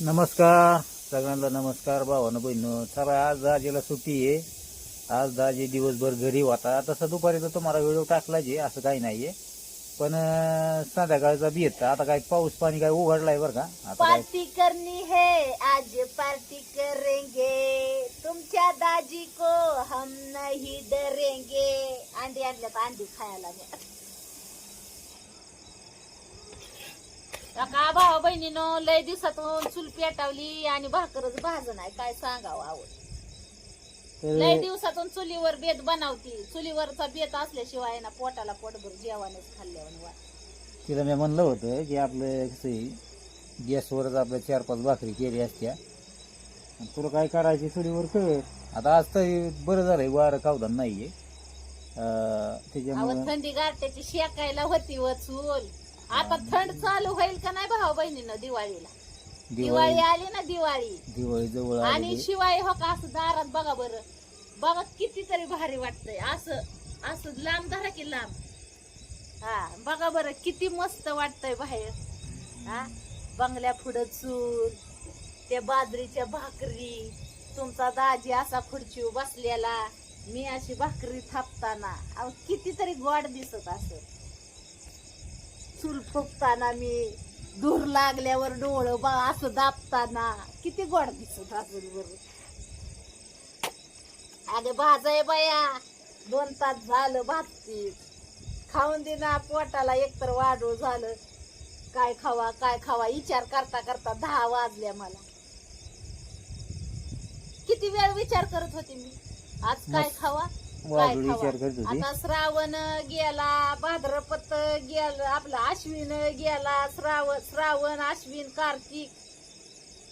नमस्कार सगळ्यांना नमस्कार भावानं बहिणं. सर आज दाजीला सुट्टी आहे. आज दाजी दिवसभर घरी होता. तसं दुपारी तर तुम्हाला व्हिडिओ टाकला जे असं काही नाही आहे पण संध्याकाळचा बी येत. आता काय पाऊस पाणी काय उघडलाय बरं का? आता काय? पार्टी करनी है आज पार्टी करेंगे. तुमच्या दाजी को हम नहीं डरेंगे. अंडी आणल्यात अंडी खायला का भावा बहिणीनं लय दिवसातून चूल पेटावली आणि भाकरच भाज नाही काय सांगावं आवड लय दिवसातून चुलीवर बेत बनवती. चुलीवरचा बेत असल्याशिवाय ना पोटाला पोटभर जेवणच खाल्ल्यावर वाट. तिला मी म्हणलं होतं की आपलं कसं आहे गॅसवरच आपल्या चार पाच भाकरी केली असत्या. तुला काय करायची चुलीवर कर. आता आज तर बरं झालंय वारं कावदान नाहीये. त्याच्यामुळं थंडी गारट्याची शेकायला होती व चूल. आता थंड चालू होईल का नाही भाऊ बहिणीनं दिवाळीला? दिवाळी. आली ना दिवाळी. दिवाळी जवळ आणि शिवाय हो का असं दारात बघा बरं. बघा कितीतरी भारी वाटतंय. असं असं लांब धरा की लांब. हा बघा बरं किती मस्त वाटतंय बाहेर. हा बंगल्या पुढं चूल त्या बाजरीच्या भाकरी तुमचा दाजी असा खुर्चीवर बसलेला मी अशी भाकरी थापताना. अहो कितीतरी गोड दिसत असं. चूल फुकताना मी धूर लागल्यावर डोळं बा असं दाबताना किती गोड दिसत असेल बरं. अगे भाजाय बाया दोन तास झालं भाजतीत खाऊन दे ना पोटाला एकतर वाढू झालं. काय खावा काय खावा विचार करता करता दहा वाजल्या मला. किती वेळ विचार करत होते मी. आज काय. खावा? काय वाजून खावा? विचार करत होती. आता श्रावण गेला भाद्रपत गेला आपला अश्विन गेला श्रावण श्रावण अश्विन कार्तिक.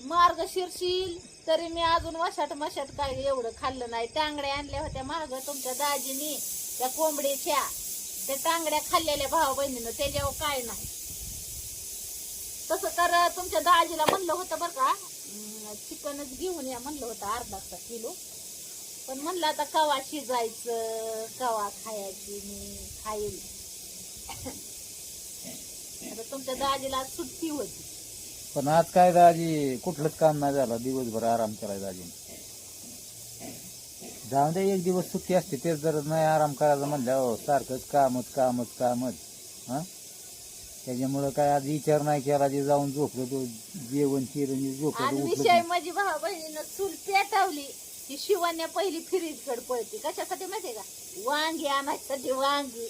मार्गशीर्षील तरी मी अजून वशाट मशाट काय एवढं खाल्लं नाही. टांगड्या आणल्या होत्या माग तुमच्या दाजीनी त्या कोंबडीच्या. त्या टांगड्या खाल्लेल्या भाऊ बहिणीनं त्याच्यावर काय नाही. तसं तर तुमच्या दाजीला म्हणलं होतं बरं का चिकनच घेऊन या म्हणलं होतं अर्धा किलो. पण म्हणलं आता कवा शिजायचं कवा खायची मी? खाईल. आता तुमच्या दाजीला आज सुट्टी होती. पण आज काय दाजी? कुठलंच काम नाही झालं. दिवसभर आराम करायचा दाजी जाऊन दे एक दिवस सुट्टी असते तेच जर नाही आराम करायचं म्हणलं हो सारखंच कामच कामच कामच. हा? त्याच्यामुळं काय आज विचार नाही केला जे जाऊन झोपलो तो जेवण आणि झोपलो विषय उठलो माझी भाऊ बहिणीनं चूल पेटवली. की शिवान्या पहिली फ्रीजकडे पळते. कशासाठी माहितीये का? वांगी आणायसाठी वांगी.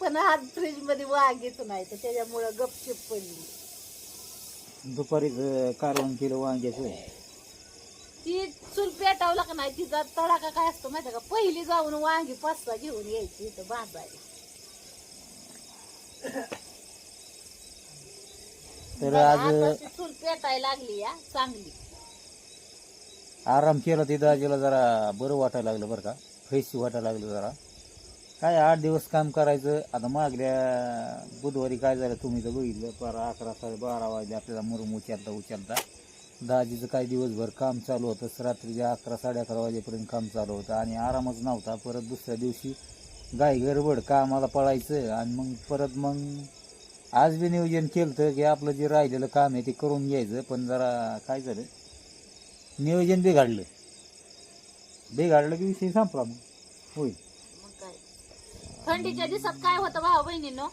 पण आज फ्रीजमध्ये वांगीच नाही तर त्याच्यामुळं गपचिप पडली. दुपारीच कारवण केलं वांग्याचं. ती चूल पेटवला का नाही तिचा तडाका काय असतो माहिती का? पहिली जाऊन वांगी पाच सहा घेऊन यायची इथं भाजायला तर आज ती चूल पेटायला लागली या चांगली. आराम केला ते दाजीला जरा बरं वाटायला लागलं बरं का. फ्रेश वाटायला लागलं जरा. काय आठ दिवस काम करायचं. आता मागल्या बुधवारी काय झालं तुम्ही तर बघितलं बारा अकरा साडे बारा वाजले आपल्याला मुरुम उचलता उचलता. दाजीचं काय दिवसभर काम चालू होतं. रात्रीच्या अकरा साडे अकरा वाजेपर्यंत काम चालू होतं आणि आरामच नव्हता. परत दुसऱ्या दिवशी गाय गडबड कामाला पळायचं आणि मग परत मग आज बी नियोजन केलं की आपलं जे राहिलेलं काम आहे ते करून घ्यायचं. पण जरा काय झालं नियोजन बिघडलं बिघडलं की विषय संपला मग. होय. मग काय? थंडीच्या दिवसात काय होतं भाऊ बहिणीनो?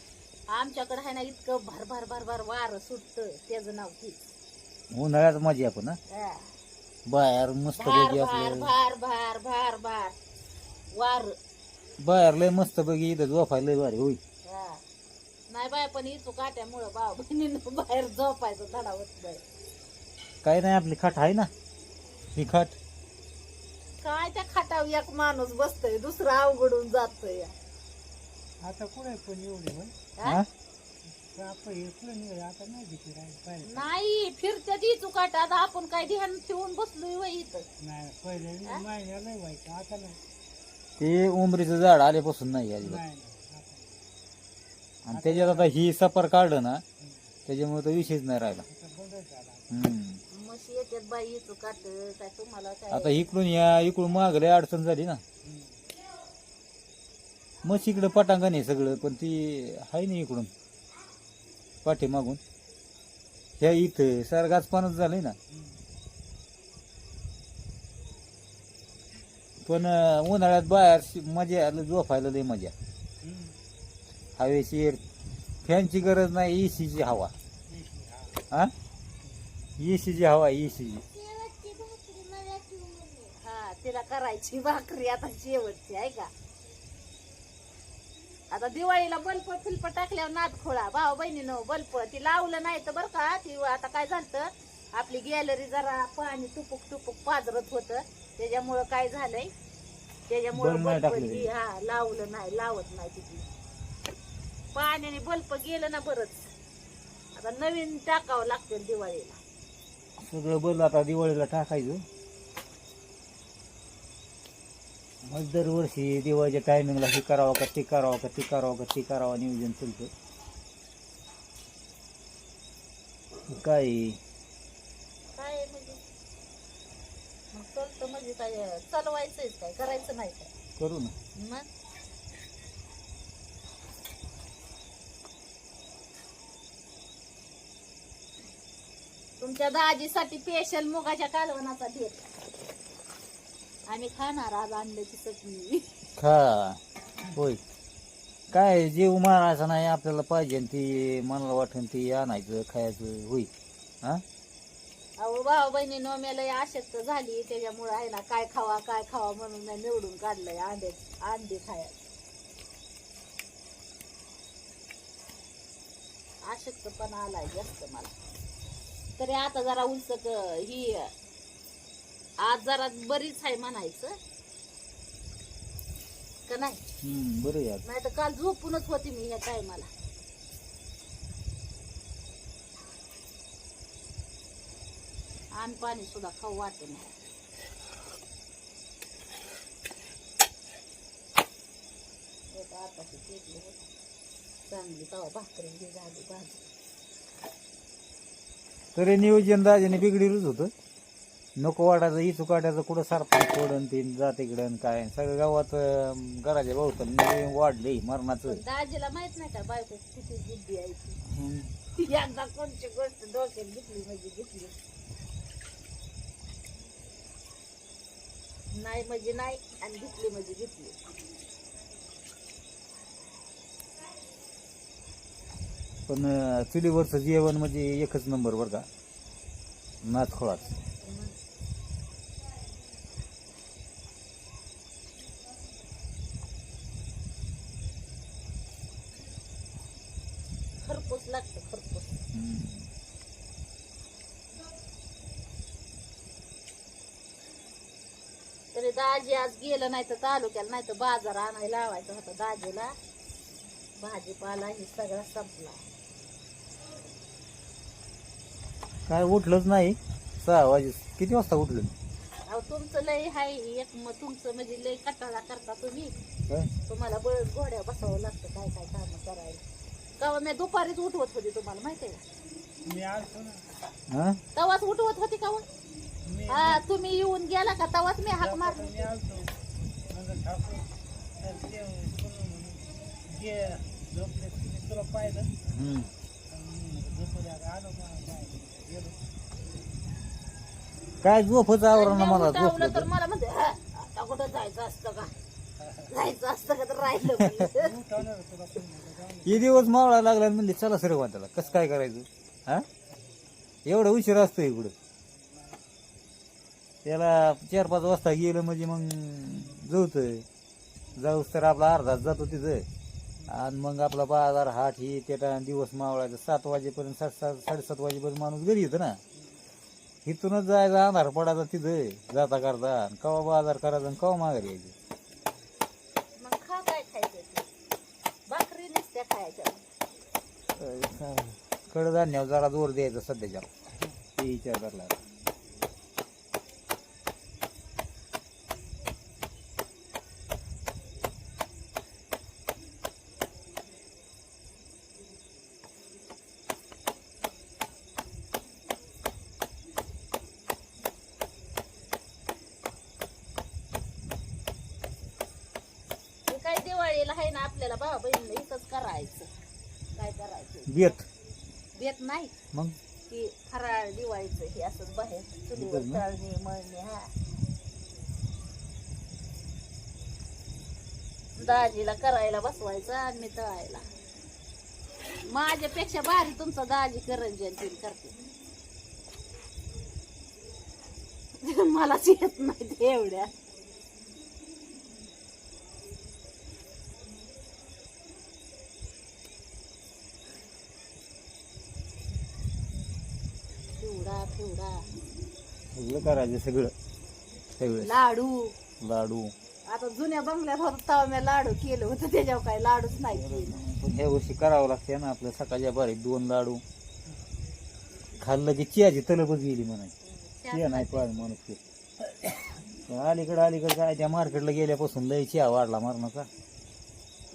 आमच्याकडे आहे ना इतकं भार भार भार भार वारं सुटतं त्याचं नाव तीच उन्हाळ्यात मजा आपण हा. बाहेर मस्त भार पैकी भार आपलं भार भार भार भार वार. बाहेर लय मस्त पैकी इथं झोपायला लय भारी होय. नाही बाय पण इथं काट्यामुळं भाऊ बहिणीनं बाहेर झोपायचं धडावत नाही. काय नाही आपली खाट आहे ना? ही खाट काय त्या खाटावर एक माणूस बसतोय दुसरा अवघडून जातोय. आता कुठे पण एवढे होय हा? हा? आपण आता नाही भीती राहील पाहिजे. नाही फिरत्या ती चुकाट आता आपण काय ध्यान ठेवून बसलोय वय इथं. नाही पहिले महिन्या नाही व्हायचं आता नाही. ते उमरीचं झाड आल्यापासून नाही अजिबात नाही नाही, आता आणि त्याच्यात आता ही सफर काढलं ना त्याच्यामुळे तो विषयच नाही राहिला. आता बंदच झाला. हम्म. मशी येतात बाई चुकाट काय तुम्हाला आता काय इकडून या इकडून मागले अडचण झाली ना. मग इकडं पटांगण आहे सगळं पण ती आहे ना इकडून. पाठीमागून. ह्या इथं सरगाच पानच झालंय ना. पण अं, उन्हाळ्यात बाहेर शी- मजा आलं झोपायला लय मजा. हवेशीर. फॅनची गरज नाही एसीची हवा. हा. एसीची हवा हा तिला करायची भाकरी आता शेवटची आहे का? आता दिवाळीला बल्ब फिल्प टाकल्यावर नाद खोळा. भाऊ बहिणीनं बल्ब ती लावलं नाही तर बरं का ती आता काय झालं आपली गॅलरी जरा पाणी टुपुक टुपुक पाजरत होत. त्याच्यामुळं काय झालंय? त्याच्यामुळं. ती हा लावलं नाही लावत नाही तिथे पाण्याने बल्ब गेलं ना बरंच. आता नवीन टाकावं लागतं दिवाळीला. सगळं बल आता दिवाळीला टाकायचं. मग दरवर्षी दिवाळीच्या टायमिंगला हे करावं का ते करावं का ते करावं का ते करावं नियोजन चालतं. काय? काय म्हणजे? मग चालतं म्हणजे काय चालवायचंच काय करायचं नाही काय? करू ना. मग? तुमच्या दाजीसाठी स्पेशल मुगाच्या कालवणाचा भेट. आम्ही खाणार आज आणल्याची चटणी. खा. होय. काय जीव मारायचा नाही आपल्याला पाहिजे न ती मनाला वाटेल ती आणायचं खायचं होई हा? अहो भाऊ बहिणी नोम्याला आशक्त झाली त्याच्यामुळे आहे ना काय खावा काय खावा म्हणून मी निवडून काढलंय अंडे अंडे खाया आशक्तपणा आलाय जास्त मला. तरी आता जरा उलसक ही आज जरा बरीच आहे म्हणायचं. का नाही? बरं नाही तर काल झोपूनच होती मी ह्या टायमाला. आण पाणी सुद्धा खाऊ वाटे नाही. होती. चांगली तवा भाकरी झाली भाजी. तरी नियोजन दाजीने बिघडीलच होतं. नको वाटायचं इचू काढायचं कुठं सरपंच सोडन ते जात इकडं काय. सगळं गावात अं, घराच्या भावतं वाढले मरणाचं. दाजीला माहीत नाही का बायको किती बुद्धी आहे ती. हम्म. एकदा कोणची गोष्ट डोक्यात घेतली म्हणजे घेतली. नाही म्हणजे नाही आणि घेतली म्हणजे घेतली. पण चुलीवरचं जेवण म्हणजे एकच नंबर बरं का. नाचखोळाच खरपूस लागतं खरपूस. तरी दाजी आज गेलं नाही तर तालुक्याला नाही तर बाजार आणायला लावायचा होता दाजीला. भाजीपाला हे सगळा संपला. काय उठलंच नाही? सहा वाजे. किती वाजता उठलं? अहो तुमचं लय हाय. एक मग तुमचं म्हणजे लय कटाळा करता तुम्ही. काय? तुम्हाला बळच घोड्या बसावं लागतं काय काय काम करायला. तेव्हा मी दुपारीच उठवत होती तुम्हाला माहिती आहे हा? तवाच उठवत होती का हो? मी हा तुम्ही येऊन गेला का? तवाच मी हाक मार ते झोपले मी तुला पाहिलं हम्म. झोपले आलो का काय गेलो काय झोपच आवरण मला मी उठावलं झोपलं तर तर. मला म्हणते "हा, आता कुठं जायचं असतं का जायचं असतं का तर राहिलं म्हणलं. उठवणार तुला पण म्हणलं, जाऊ दे. हे दिवस मावळा लागला आणि म्हणले चला सर त्याला कसं काय करायचं हा एवढं उशीर असतो इकडं त्याला चार पाच वाजता गेलं म्हणजे मग जवतय जाऊस तर आपला अर्धाच जातो तिथं आणि मग आपला बाजार हाट ही त्या दिवस मावळायचा. सात वाजेपर्यंत सात सात साडेसात वाजेपर्यंत माणूस घरी येतो ना. इथूनच जायचा अंधार पडायचा तिथं जाता करता. आणि कवा बाजार करायचा आणि कवा माघारी यायचं. मग खा काय खायचं ते. भाकरी नुसत्या खायच्या कडधान्यावर जरा जोर द्यायचा सध्याच्या. ते विचार करला हे काय आपल्याला भाऊ बहिणीला इथंच करायचं. काय करायचं? बेत. बेत नाही. मग? की फराळ दिवाळीचं हे असं बाहेर चुलीवर ना? तळणी मळणी हा. दाजीला करायला बसवायचं आणि मी तळायला. माझ्यापेक्षा भारी तुमचा दाजी करंजन तीन करते. मलाच येत नाही ते एवढ्या. पिवडा सगळं करायचं सगळं. सगळं. लाडू. लाडू. आता जुन्या बंगल्यात होत तेव्हा मी लाडू केलं होतं त्याच्यावर काय लाडूच नाही. केलं पण ह्या वर्षी करावं लागते ना आपलं सकाळच्या बारीक दोन लाडू. खाल्लं की चियाची तलबच गेली म्हणायची. चिया नाही पाहिजे माणूस ते पण अलीकडं अलीकडं काय त्या मार्केटला गेल्यापासून लय चिया वाढला मारणाचा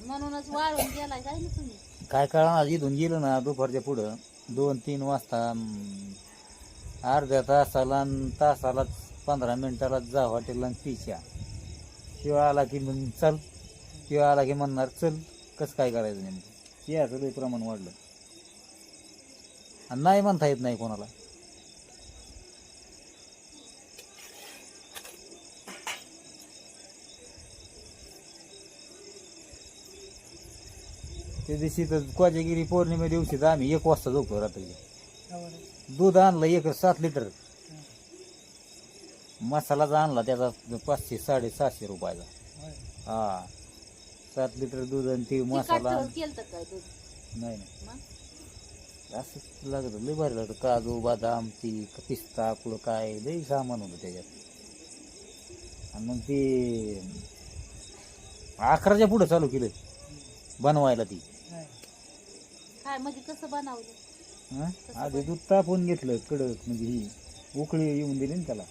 म्हणूनच वाळून गेलाय काय ना तुम्ही? काय कळणार इथून गेलं ना दुपारच्या पुढं. दोन तीन वाजता अं, अर्ध्या तासाला अन् तासालाच पंधरा मिनिटाला जा हॉटेलला पिच्या किंवा आला की मग चल. किंवा आला की म्हणणार चल कसं काय करायचं नेमकं? याचं लय प्रमाण वाढलं. आणि नाही म्हणता येत नाही कोणाला. त्या दिवशी तर कोजागिरी पौर्णिमे दिवशी तर आम्ही एक वाजता झोपलो रात्री हो दूध आणलं एक सात लिटर. मसालाच आणला त्याचा पाचशे साडे सहाशे रुपयाचा. हा. सात लिटर दूध आणि ते मसाला तिखट केलं काय दूध? नाही नाही. असं लागत लय भारी लागतं काजू बदाम ती पिस्ता आपलं काय लय सामान होतं त्याच्यात. आणि मग ते अकराच्या पुढं चालू केलं. बनवायला ती. काय म्हणजे कसं बनवलं? हं? आधी दूध तापून घेतलं कडक म्हणजे ही उकळी येऊन दिली ना त्याला.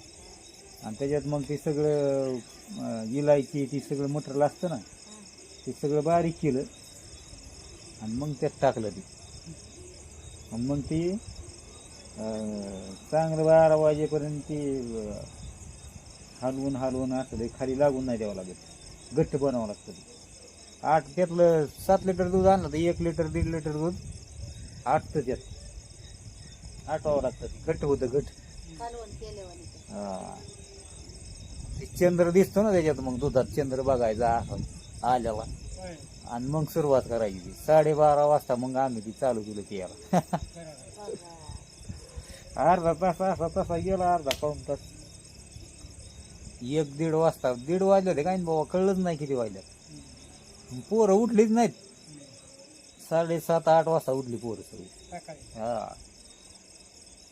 आणि त्याच्यात मग ते सगळं इलायची ती सगळं मटरला असतं ना ते सगळं बारीक केलं आणि मग त्यात टाकलं ते. मग ते चांगलं बारा वाजेपर्यंत ते हलवून हलवून असं ते खाली लागून नाही द्यावं लागत. घट्ट बनावं लागतं ते. आठ त्यातलं सात लिटर दूध आणलं तर एक लिटर दीड लिटर दूध आटतं त्यात. आठवावं लागतं घट्ट होतं केल्यावर हा. ते चंद्र दिसतो ना त्याच्यात मग दुधात चंद्र बघायचा असं. आल्याला आणि मग सुरुवात करायची ती. साडेबारा वाजता मग आम्ही ती चालू केलं ती याला अर्धा तास असा तसा गेला अर्धा पाऊन तास. एक दीड वाजता. दीड वाजले होते काय बाबा कळलंच नाही किती वाजल्यात पोरं उठलीच नाहीत. साडेसात आठ वाजता उठली पोरं सगळी. हा.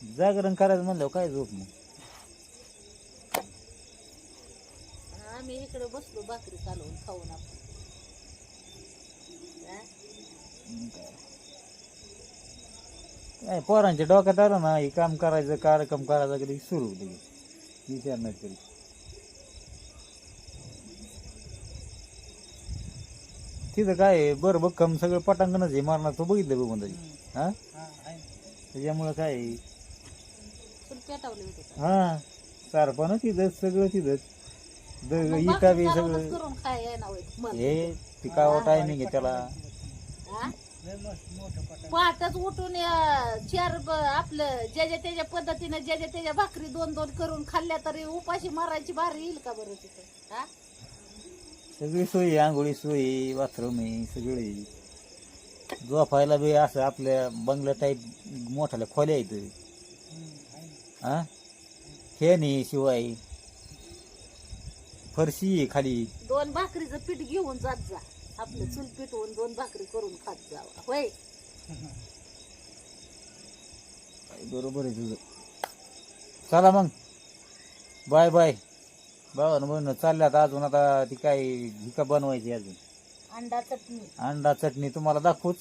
जागरण करायचं म्हणल्यावर काय झोप मग? आम्ही इकडे बसलो भाकरी कालवून खाऊन आपण. हा? काय पोरांच्या डोक्यात आलं ना हे काम करायचं कार्यक्रम करायचा कधी सुरू होते विचार नाही तरी तिथं काय आहे, बरं भक्कम सगळं पटांगणच आहे मारणार तो बघितलं बघून त्याची हा? त्याच्यामुळं काय आहे, पेटवली होती का? हा सारपण तिथंच सगळं तिथंच मग भाकरी बी सगळं करून खाय येणार होय मला. हे पिकावं टायमिंग आहे त्याला हा? पहाटच उठून चार ब- आपलं ज्याच्या त्याच्या पद्धतीने ज्याच्या त्याच्या भाकरी दोन दोन करून खाल्ल्या तरी उपाशी मारायची भारी येईल का बरं तिथं हा? सगळी सोयी आंघोळी सोयी बाथरूम आहे सगळं. झोपायला बी असं आपल्या बंगल्या टाईप मोठ्याला खोल्या येत हा फॅन आहे शिवाय फरशी आहे खाली. दोन भाकरीचं पीठ घेऊन जात जा. आपलं चूल पिटवून दोन भाकरी करून खात जावा होय? बरोबर आहे तुझं. चला मग. Bye bye. बाबा म्हणून चालल्यात अजून. आता ती काय ही का बनवायची अजून. अंडा चटणी. अंडा चटणी. तुम्हाला दाखवूच.